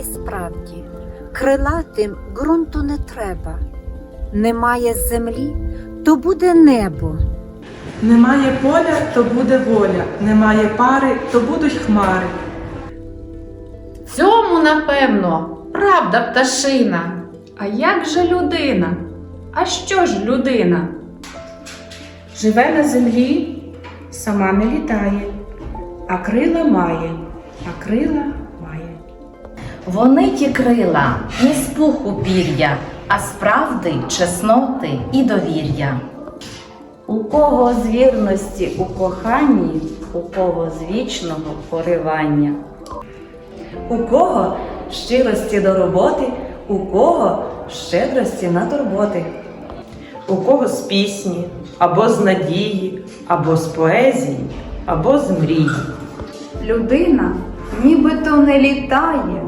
й справді, крилатим ґрунту не треба. Немає землі, то буде небо. Немає поля, то буде воля, немає пари, то будуть хмари. Цьому, напевно, правда пташина. А як же людина? А що ж людина? Живе на землі, сама не літає, а крила має, а крила. Вони ті крила не з пуху пір'я, а з правди, чесноти і довір'я. У кого з вірності у коханні, у кого з вічного поривання. У кого щирості до роботи, у кого щедрості на турботи. У кого з пісні, або з надії, або з поезії, або з мрії. Людина нібито не літає.